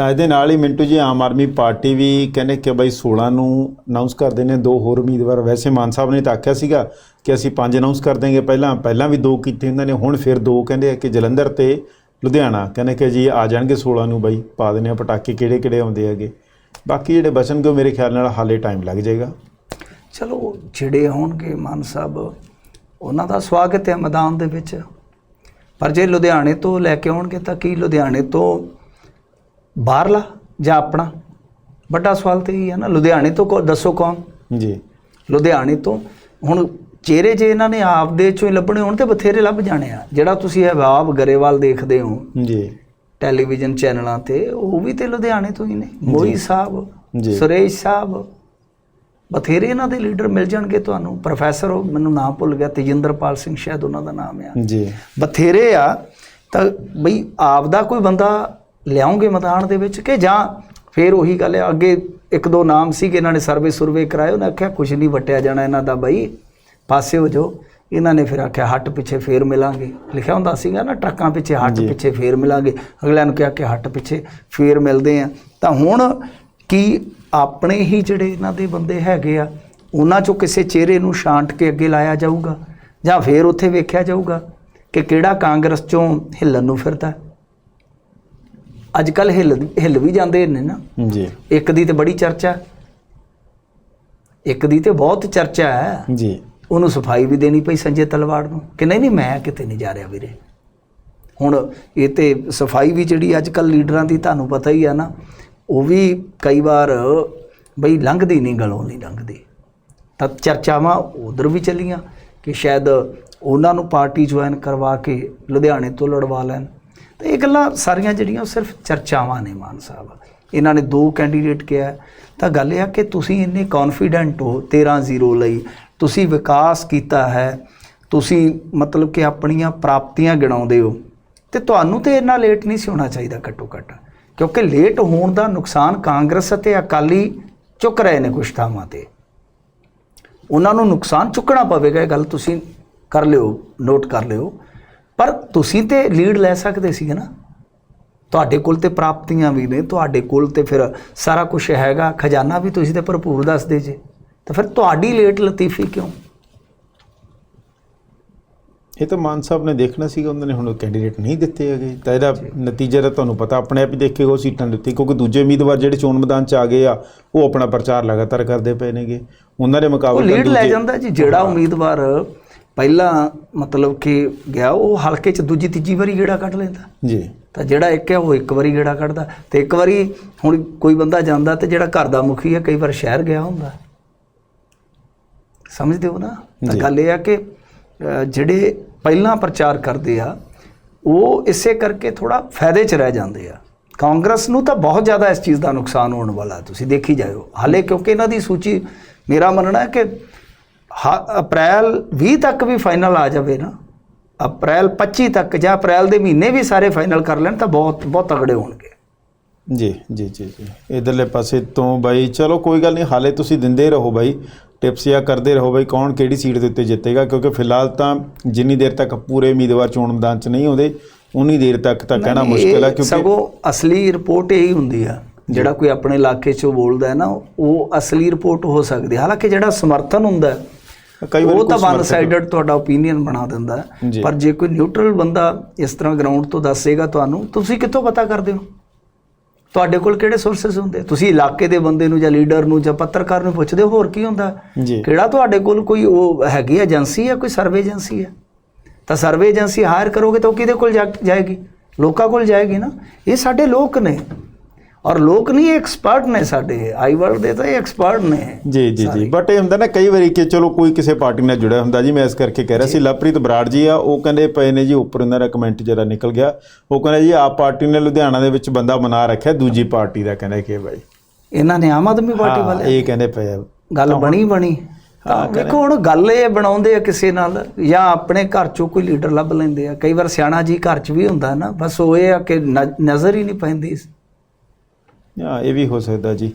ਤਾਂ ਇਹਦੇ ਨਾਲ ਹੀ ਮਿੰਟੂ ਜੀ, ਆਮ ਆਦਮੀ ਪਾਰਟੀ ਵੀ ਕਹਿੰਦੇ ਕਿ ਬਈ 16 ਨੂੰ ਅਨਾਉਂਸ ਕਰਦੇ ਨੇ, ਦੋ ਹੋਰ ਉਮੀਦਵਾਰ ਵੈਸੇ ਮਾਨ ਸਾਹਿਬ ਨੇ ਤਾਂ ਆਖਿਆ ਸੀਗਾ ਕਿ ਅਸੀਂ ਪੰਜ ਅਨਾਉਂਸ ਕਰ ਦੇਂਗੇ ਪਹਿਲਾਂ ਪਹਿਲਾਂ ਵੀ ਦੋ ਕੀਤੇ ਉਹਨਾਂ ਨੇ, ਹੁਣ ਫਿਰ ਦੋ ਕਹਿੰਦੇ ਆ ਕਿ ਜਲੰਧਰ ਤੇ ਲੁਧਿਆਣਾ ਕਹਿੰਦੇ ਕਿ ਜੀ ਆ ਜਾਣਗੇ 16 ਨੂੰ ਬਈ, ਪਾ ਦਿੰਦੇ ਆ ਪਟਾਕੇ ਕਿਹੜੇ ਕਿਹੜੇ ਆਉਂਦੇ ਹੈਗੇ। ਬਾਕੀ ਜਿਹੜੇ ਬਚਣਗੇ ਉਹ ਮੇਰੇ ਖਿਆਲ ਨਾਲ ਹਾਲੇ ਟਾਈਮ ਲੱਗ ਜਾਏਗਾ। ਚਲੋ, ਜਿਹੜੇ ਹੋਣਗੇ ਮਾਨ ਸਾਹਿਬ, ਉਹਨਾਂ ਦਾ ਸਵਾਗਤ ਹੈ ਮੈਦਾਨ ਦੇ ਵਿੱਚ। ਪਰ ਜੇ ਲੁਧਿਆਣੇ ਤੋਂ ਲੈ ਕੇ ਆਉਣਗੇ ਤਾਂ ਕੀ ਲੁਧਿਆਣੇ ਤੋਂ ਬਾਹਰਲਾ ਜਾਂ ਆਪਣਾ? ਵੱਡਾ ਸਵਾਲ ਤੇ ਇਹ ਹੈ ਨਾ ਲੁਧਿਆਣੇ ਤੋਂ ਕੋ ਦੱਸੋ ਕੌਣ? ਜੀ। ਲੁਧਿਆਣੇ ਤੋਂ। ਹੁਣ ਚਿਹਰੇ ਜੇ ਇਹਨਾਂ ਨੇ ਆਪਦੇ ਚੋਂ ਹੀ ਲੱਭਣੇ ਹੋਣ ਤੇ ਬਥੇਰੇ ਲੱਭ ਜਾਣੇ ਆ। ਜਿਹੜਾ ਤੁਸੀਂ ਹਵਾਬ ਗਰੇਵਾਲ ਦੇਖਦੇ ਹੋ ਜੀ। ਟੈਲੀਵਿਜ਼ਨ ਚੈਨਲਾਂ ਤੇ ਉਹ ਵੀ ਤੇ ਲੁਧਿਆਣੇ ਤੋਂ ਹੀ ਨੇ। ਮੋਈ ਸਾਹਿਬ ਜੀ। ਸੁਰੇਸ਼ ਸਾਹਿਬ ਬਥੇਰੇ ਇਹਨਾਂ ਦੇ ਲੀਡਰ ਮਿਲ ਜਾਣਗੇ ਤੁਹਾਨੂੰ। ਪ੍ਰੋਫੈਸਰ ਉਹ ਮੈਨੂੰ ਨਾਮ ਭੁੱਲ ਗਿਆ ਤੇਜਿੰਦਰਪਾਲ ਸਿੰਘ ਸ਼ਾਇਦ ਉਹਨਾਂ ਦਾ ਨਾਮ ਆ। ਜੀ। ਬਥੇਰੇ ਆ। ਤਾਂ ਬਈ ਆਪਦਾ ਕੋਈ ਬੰਦਾ ਲਿਆਉਂਗੇ ਮੈਦਾਨ ਦੇ ਵਿੱਚ ਕਿ ਜਾਂ ਫੇਰ ਉਹੀ ਗੱਲ ਹੈ ਅੱਗੇ ਇੱਕ ਦੋ ਨਾਮ ਸੀ ਕਿ ਇਹਨਾਂ ਨੇ ਸਰਵੇ ਸੁਰਵੇ ਕਰਾਏ ਉਹਨੇ ਆਖਿਆ ਕੁਝ ਨਹੀਂ ਵਟਿਆ ਜਾਣਾ ਇਹਨਾਂ ਦਾ ਬਈ ਪਾਸੇ ਹੋ ਜਾਓ। ਇਹਨਾਂ ਨੇ ਫਿਰ ਆਖਿਆ ਹੱਟ ਪਿੱਛੇ ਫੇਰ ਮਿਲਾਂਗੇ। ਲਿਖਿਆ ਹੁੰਦਾ ਸੀਗਾ ਨਾ ਟਰੱਕਾਂ ਪਿੱਛੇ ਹੱਟ। ਪਿੱਛੇ ਫੇਰ ਮਿਲਾਂਗੇ। ਅਗਲਿਆਂ ਨੂੰ ਕਿਹਾ ਕਿ ਹੱਟ ਪਿੱਛੇ ਫੇਰ ਮਿਲਦੇ ਆ। ਤਾਂ ਹੁਣ ਕੀ ਆਪਣੇ ਹੀ ਜਿਹੜੇ ਇਹਨਾਂ ਦੇ ਬੰਦੇ ਹੈਗੇ ਆ ਉਹਨਾਂ ਚੋਂ ਕਿਸੇ ਚਿਹਰੇ ਨੂੰ ਛਾਂਟ ਕੇ ਅੱਗੇ ਲਾਇਆ ਜਾਊਗਾ? ਜਾਂ ਫੇਰ ਉੱਥੇ ਵੇਖਿਆ ਜਾਊਗਾ ਕਿ ਕਿਹੜਾ ਕਾਂਗਰਸ ਚੋਂ ਹਿੱਲਣ ਨੂੰ ਫਿਰਦਾ? ਅੱਜ ਕੱਲ ਹਿੱਲ ਹਿੱਲ ਵੀ ਜਾਂਦੇ ਨੇ ਨਾ। ਜੀ। ਇੱਕ ਦੀ ਤੇ ਬੜੀ ਚਰਚਾ। ਇੱਕ ਦੀ ਤੇ ਬਹੁਤ ਚਰਚਾ ਹੈ। ਜੀ। ਉਹਨੂੰ ਸਫ਼ਾਈ ਵੀ ਦੇਣੀ ਪਈ ਸੰਜੇ ਤਲਵਾੜ ਨੂੰ। ਕਿ ਨਹੀਂ ਨਹੀਂ ਮੈਂ ਕਿਤੇ ਨਹੀਂ ਜਾ ਰਿਹਾ ਵੀਰੇ। ਹੁਣ ਇਹ ਤੇ ਸਫ਼ਾਈ ਵੀ ਜਿਹੜੀ ਅੱਜ ਕੱਲ ਲੀਡਰਾਂ ਦੀ ਤੁਹਾਨੂੰ ਪਤਾ ਹੀ ਆ ਨਾ ਉਹ ਵੀ ਕਈ ਵਾਰ ਬਈ ਲੰਘਦੀ ਨਹੀਂ ਗਲੋਂ ਨਹੀਂ ਲੰਘਦੀ। ਤਾਂ ਚਰਚਾਵਾਂ ਉਧਰ ਵੀ ਚੱਲੀਆਂ ਕਿ ਸ਼ਾਇਦ ਉਹਨਾਂ ਨੂੰ ਪਾਰਟੀ ਜੁਆਇਨ ਕਰਵਾ ਕੇ ਲੁਧਿਆਣੇ ਤੋਂ ਲੜਵਾ ਲੈਣ। ਤਾਂ ਇਹ ਗੱਲਾਂ ਸਾਰੀਆਂ ਜਿਹੜੀਆਂ ਉਹ ਸਿਰਫ ਚਰਚਾਵਾਂ ਨੇ ਮਾਨ ਸਾਹਿਬ। ਇਹਨਾਂ ਨੇ ਦੋ ਕੈਂਡੀਡੇਟ ਕਿਹਾ ਤਾਂ ਗੱਲ ਇਹ ਆ ਕਿ ਤੁਸੀਂ ਇੰਨੇ ਕੌਨਫੀਡੈਂਟ ਹੋ 13-0 ਲਈ, ਤੁਸੀਂ ਵਿਕਾਸ ਕੀਤਾ ਹੈ, ਤੁਸੀਂ ਮਤਲਬ ਕਿ ਆਪਣੀਆਂ ਪ੍ਰਾਪਤੀਆਂ ਗਿਣਾਉਂਦੇ ਹੋ, ਤੇ ਤੁਹਾਨੂੰ ਤੇ ਇੰਨਾ ਲੇਟ ਨਹੀਂ ਸੀ ਹੋਣਾ ਚਾਹੀਦਾ ਘੱਟੋ ਘੱਟ ਕਿਉਂਕਿ ਲੇਟ ਹੋਣ ਦਾ ਨੁਕਸਾਨ ਕਾਂਗਰਸ ਅਤੇ ਅਕਾਲੀ ਚੁੱਕ ਰਹੇ ਨੇ ਕੁਛ ਥਾਵਾਂ ਤੇ। ਉਹਨਾਂ ਨੂੰ ਨੁਕਸਾਨ ਚੁੱਕਣਾ ਪਵੇਗਾ, ਇਹ ਗੱਲ ਤੁਸੀਂ ਕਰ ਲਿਓ ਨੋਟ ਕਰ ਲਿਓ। ਪਰ ਤੁਸੀਂ ਤੇ ਲੀਡ ਲੈ ਸਕਦੇ ਸੀਗੇ ਨਾ। ਤੁਹਾਡੇ ਕੋਲ ਤੇ ਪ੍ਰਾਪਤੀਆਂ ਵੀ ਨੇ ਤੁਹਾਡੇ ਕੋਲ ਤੇ ਫਿਰ ਸਾਰਾ ਕੁਝ ਹੈਗਾ ਖਜ਼ਾਨਾ ਵੀ ਤੁਸੀਂ ਤੇ ਭਰਪੂਰ ਦੱਸਦੇ ਜੇ। ਤਾਂ ਫਿਰ ਤੁਹਾਡੀ ਲੇਟ ਲਤੀਫੀ ਕਿਉਂ? ਇਹ ਤਾਂ ਮਾਨ ਸਾਹਿਬ ਨੇ ਦੇਖਣਾ ਸੀਗਾ ਉਹਨਾਂ ਨੇ ਹੁਣ ਕੈਂਡੀਡੇਟ ਨਹੀਂ ਦਿੱਤੇ ਹੈਗੇ। ਤਾਂ ਇਹਦਾ ਨਤੀਜਾ ਤਾਂ ਤੁਹਾਨੂੰ ਪਤਾ ਆਪਣੇ ਆਪ ਹੀ ਦੇਖੇਗਾ ਉਹ ਸੀਟਾਂ ਦਿੱਤੀ ਕਿਉਂਕਿ ਦੂਜੇ ਉਮੀਦਵਾਰ ਜਿਹੜੇ ਚੋਣ ਮੈਦਾਨ 'ਚ ਆ ਗਏ ਆ ਉਹ ਆਪਣਾ ਪ੍ਰਚਾਰ ਲਗਾਤਾਰ ਕਰਦੇ ਪਏ ਨੇਗੇ। ਉਹਨਾਂ ਦੇ ਮੁਕਾਬਲੇ ਲੀਡ ਲੈ ਜਾਂਦਾ ਜੀ ਜਿਹੜਾ ਉਮੀਦਵਾਰ ਪਹਿਲਾਂ ਮਤਲਬ ਕਿ ਗਿਆ ਉਹ ਹਲਕੇ 'ਚ ਦੂਜੀ ਤੀਜੀ ਵਾਰੀ ਗੇੜਾ ਕੱਢ ਲੈਂਦਾ। ਜੀ। ਤਾਂ ਜਿਹੜਾ ਇੱਕ ਹੈ ਉਹ ਇੱਕ ਵਾਰੀ ਗੇੜਾ ਕੱਢਦਾ। ਤੇ ਇੱਕ ਵਾਰੀ ਹੁਣ ਕੋਈ ਬੰਦਾ ਜਾਂਦਾ ਤੇ ਜਿਹੜਾ ਘਰ ਦਾ ਮੁਖੀ ਹੈ ਕਈ ਵਾਰ ਸ਼ਹਿਰ ਗਿਆ ਹੁੰਦਾ। ਸਮਝਦੇ ਹੋ ਨਾ? ਤਾਂ। ਗੱਲ ਇਹ ਆ ਕਿ ਜਿਹੜੇ ਪਹਿਲਾਂ ਪ੍ਰਚਾਰ ਕਰਦੇ ਆ ਉਹ ਇਸੇ ਕਰਕੇ ਥੋੜਾ ਫਾਇਦੇ 'ਚ ਰਹਿ ਜਾਂਦੇ ਆ। ਕਾਂਗਰਸ ਨੂੰ ਤਾਂ ਬਹੁਤ ਜ਼ਿਆਦਾ ਇਸ ਚੀਜ਼ ਦਾ ਨੁਕਸਾਨ ਹੋਣ ਵਾਲਾ ਤੁਸੀਂ ਦੇਖੀ ਜਾਇਓ। ਹਾਲੇ ਕਿਉਂਕਿ ਇਹਨਾਂ ਦੀ ਸੂਚੀ ਮੇਰਾ ਮੰਨਣਾ ਹੈ ਕਿ ਅਪ੍ਰੈਲ 20 ਤੱਕ ਵੀ ਫਾਈਨਲ ਆ ਜਾਵੇ ਨਾ ਅਪ੍ਰੈਲ 25 ਤੱਕ ਜਾਂ ਅਪ੍ਰੈਲ ਦੇ ਮਹੀਨੇ ਵੀ ਸਾਰੇ ਫਾਈਨਲ ਕਰ ਲੈਣ ਤਾਂ ਬਹੁਤ ਬਹੁਤ ਤਗੜੇ ਹੋਣਗੇ। ਜੀ ਜੀ ਜੀ ਜੀ। ਇਧਰਲੇ ਪਾਸੇ ਤੋਂ ਬਾਈ ਚਲੋ ਕੋਈ ਗੱਲ ਨਹੀਂ ਹਾਲੇ ਤੁਸੀਂ ਦਿੰਦੇ ਰਹੋ ਬਾਈ ਟਿਪਸ ਜਾਂ ਕਰਦੇ ਰਹੋ ਬਾਈ ਕੌਣ ਕਿਹੜੀ ਸੀਟ ਦੇ ਉੱਤੇ ਜਿੱਤੇਗਾ ਕਿਉਂਕਿ ਫਿਲਹਾਲ ਤਾਂ ਜਿੰਨੀ ਦੇਰ ਤੱਕ ਪੂਰੇ ਉਮੀਦਵਾਰ ਚੋਣ ਮੈਦਾਨ 'ਚ ਨਹੀਂ ਆਉਂਦੇ ਉਨੀ ਦੇਰ ਤੱਕ ਤਾਂ ਕਹਿਣਾ ਮੁਸ਼ਕਿਲ ਹੈ ਇਹ ਕਿਉਂਕਿ ਸਗੋਂ ਅਸਲੀ ਰਿਪੋਰਟ ਇਹੀ ਹੁੰਦੀ ਆ ਜਿਹੜਾ ਕੋਈ ਆਪਣੇ ਇਲਾਕੇ 'ਚੋਂ ਬੋਲਦਾ ਹੈ ਨਾ ਉਹ ਅਸਲੀ ਰਿਪੋਰਟ ਹੋ ਸਕਦੀ ਹੈ। ਹਾਲਾਂਕਿ ਜਿਹੜਾ ਸਮਰਥਨ ਹੁੰਦਾ ਹੈ, ਕਈ ਵਾਰ ਉਹ ਤਾਂ ਵਨ ਸਾਈਡਡ ਤੁਹਾਡਾ ਓਪੀਨੀਅਨ ਬਣਾ ਦਿੰਦਾ। ਜੀ। ਪਰ ਜੇ ਕੋਈ ਨਿਊਟਰਲ ਬੰਦਾ ਇਸ ਤਰ੍ਹਾਂ ਗਰਾਊਂਡ ਤੋਂ ਦੱਸੇਗਾ ਤੁਹਾਨੂੰ ਤੁਸੀਂ ਕਿੱਥੋਂ ਪਤਾ ਕਰਦੇ ਹੋ? ਤੁਹਾਡੇ ਕੋਲ ਕਿਹੜੇ ਸੋਰਸਸ ਹੁੰਦੇ? ਤੁਸੀਂ ਇਲਾਕੇ ਦੇ ਬੰਦੇ ਨੂੰ ਜਾਂ ਲੀਡਰ ਨੂੰ ਜਾਂ ਪੱਤਰਕਾਰ ਨੂੰ ਪੁੱਛਦੇ ਹੋ ਹੋਰ ਕੀ ਹੁੰਦਾ? ਜੀ। ਕਿਹੜਾ ਤੁਹਾਡੇ ਕੋਲ ਕੋਈ ਉਹ ਹੈਗੀ ਏਜੰਸੀ ਹੈ ਕੋਈ ਸਰਵੇ ਏਜੰਸੀ ਹੈ? ਤਾਂ ਸਰਵੇ ਏਜੰਸੀ ਹਾਇਰ ਕਰੋਗੇ ਤਾਂ ਉਹ ਕਿਹਦੇ ਕੋਲ ਜਾ- ਜਾਏਗੀ? ਲੋਕਾਂ ਕੋਲ ਜਾਏਗੀ ਨਾ। ਇਹ ਸਾਡੇ ਲੋਕ ਨੇ। ਔਰ ਲੋਕ ਨਹੀਂ ਐਕਸਪਰਟ ਨੇ ਸਾਡੇ ਆਈ ਵਰਲਡ ਦੇ ਤਾਂ ਇਹ ਐਕਸਪਰਟ ਨੇ। ਜੀ ਜੀ ਜੀ। ਬਟ ਇਹ ਹੁੰਦਾ ਨਾ ਕਈ ਵਾਰੀ ਕਿ ਚਲੋ ਕੋਈ ਕਿਸੇ ਪਾਰਟੀ ਨਾਲ ਜੁੜਿਆ ਹੁੰਦਾ ਜੀ ਮੈਂ ਇਸ ਕਰਕੇ ਕਹਿ ਰਿਹਾ ਸੀ ਲਵਪ੍ਰੀਤ ਬਰਾੜ ਜੀ ਆ ਉਹ ਕਹਿੰਦੇ ਪਏ ਨੇ ਜੀ ਉੱਪਰ ਉਹਨਾਂ ਦਾ ਕਮੈਂਟ ਜਿਹੜਾ ਨਿਕਲ ਗਿਆ। ਉਹ ਕਹਿੰਦੇ ਜੀ ਆਪ ਪਾਰਟੀ ਨੇ ਲੁਧਿਆਣਾ ਦੇ ਵਿੱਚ ਬੰਦਾ ਬਣਾ ਰੱਖਿਆ ਦੂਜੀ ਪਾਰਟੀ ਦਾ ਕਹਿੰਦੇ ਕਿ ਬਾਈ। ਇਹਨਾਂ ਨੇ ਆਮ ਆਦਮੀ ਪਾਰਟੀ ਵਾਲੇ ਇਹ ਕਹਿੰਦੇ ਪਏ ਗੱਲ ਬਣੀ ਬਣੀ। ਵੇਖੋ ਹੁਣ ਗੱਲ ਇਹ ਬਣਾਉਂਦੇ ਆ ਕਿਸੇ ਨਾਲ ਜਾਂ ਆਪਣੇ ਘਰ ਚੋਂ ਕੋਈ ਲੀਡਰ ਲੱਭ ਲੈਂਦੇ ਆ। ਕਈ ਵਾਰ ਸਿਆਣਾ ਜੀ ਘਰ 'ਚ ਵੀ ਹੁੰਦਾ ਨਾ ਬਸ ਉਹ ਇਹ ਆ ਕਿ ਨਜ਼ਰ ਹੀ ਨਹੀਂ ਪੈਂਦੀ। ਹਾਂ ਇਹ ਵੀ ਹੋ ਸਕਦਾ ਜੀ।